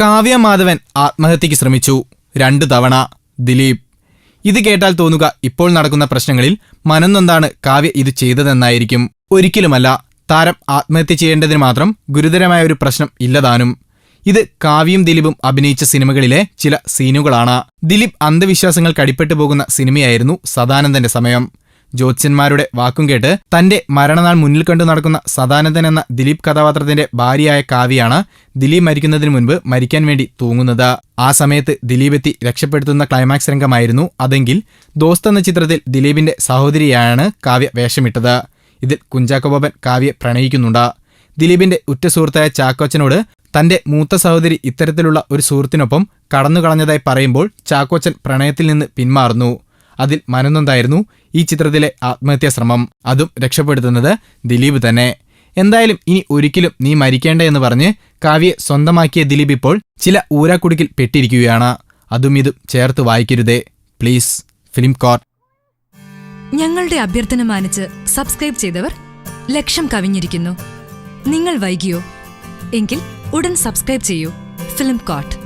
കാവ്യ മാധവൻ ആത്മഹത്യക്ക് ശ്രമിച്ചു. രണ്ടു തവണ. ദിലീപ്. ഇത് കേട്ടാൽ തോന്നുക ഇപ്പോൾ നടക്കുന്ന പ്രശ്നങ്ങളിൽ മനന്നൊന്നാണ് കാവ്യ ഇത് ചെയ്തതെന്നായിരിക്കും. ഒരിക്കലുമല്ല. താരം ആത്മഹത്യ ചെയ്യേണ്ടതിന് മാത്രം ഗുരുതരമായ ഒരു പ്രശ്നം ഇല്ലതാനും. ഇത് കാവ്യയും ദിലീപും അഭിനയിച്ച സിനിമകളിലെ ചില സീനുകളാണ്. ദിലീപ് അന്ധവിശ്വാസങ്ങൾ കടിപ്പെട്ടു പോകുന്ന സിനിമയായിരുന്നു സദാനന്ദന്റെ സമയം. ജ്യോത്സ്യന്മാരുടെ വാക്കും കേട്ട് തന്റെ മരണനാൾ മുന്നിൽ കണ്ടു നടക്കുന്ന സദാനന്ദൻ എന്ന ദിലീപ് കഥാപാത്രത്തിന്റെ ഭാര്യയായ കാവ്യാണ് ദിലീപ് മരിക്കുന്നതിന് മുൻപ് മരിക്കാൻ വേണ്ടി തൂങ്ങുന്നത്. ആ സമയത്ത് ദിലീപ് എത്തി രക്ഷപ്പെടുത്തുന്ന ക്ലൈമാക്സ് രംഗമായിരുന്നു അതെങ്കിൽ ദോസ്ത് എന്ന ചിത്രത്തിൽ ദിലീപിന്റെ സഹോദരിയാണ് കാവ്യ വേഷമിട്ടത്. ഇതിൽ കുഞ്ചാക്കോബൻ കാവ്യെ പ്രണയിക്കുന്നുണ്ട്. ദിലീപിന്റെ ഉറ്റ സുഹൃത്തായ ചാക്കോച്ചനോട് തന്റെ മൂത്ത സഹോദരി ഇത്തരത്തിലുള്ള ഒരു സുഹൃത്തിനൊപ്പം കടന്നുകളഞ്ഞതായി പറയുമ്പോൾ ചാക്കോച്ചൻ പ്രണയത്തിൽ നിന്ന് പിന്മാറുന്നു. അതിൽ മനനൊന്തായിരുന്നു ഈ ചിത്രത്തിലെ ആത്മഹത്യാ ശ്രമം അതും രക്ഷപ്പെടുത്തുന്നത് ദിലീപ് തന്നെ. എന്തായാലും ഇനി ഒരിക്കലും നീ മരിക്കേണ്ട എന്ന് പറഞ്ഞ് കാവ്യെ സ്വന്തമാക്കിയ ദിലീപ് ഇപ്പോൾ ചില ഊരാക്കുടുക്കിൽ പെട്ടിരിക്കുകയാണ്. അതും ഇതും ചേർത്ത് വായിക്കരുതേ. Please film core. ഞങ്ങളുടെ അഭ്യർത്ഥന മാനിച്ച് സബ്സ്ക്രൈബ് ചെയ്തവർ ലക്ഷം കവിഞ്ഞിരിക്കുന്നു. നിങ്ങൾ വൈകിയോ? എങ്കിൽ ഉടൻ സബ്സ്ക്രൈബ് ചെയ്യൂ. Film coat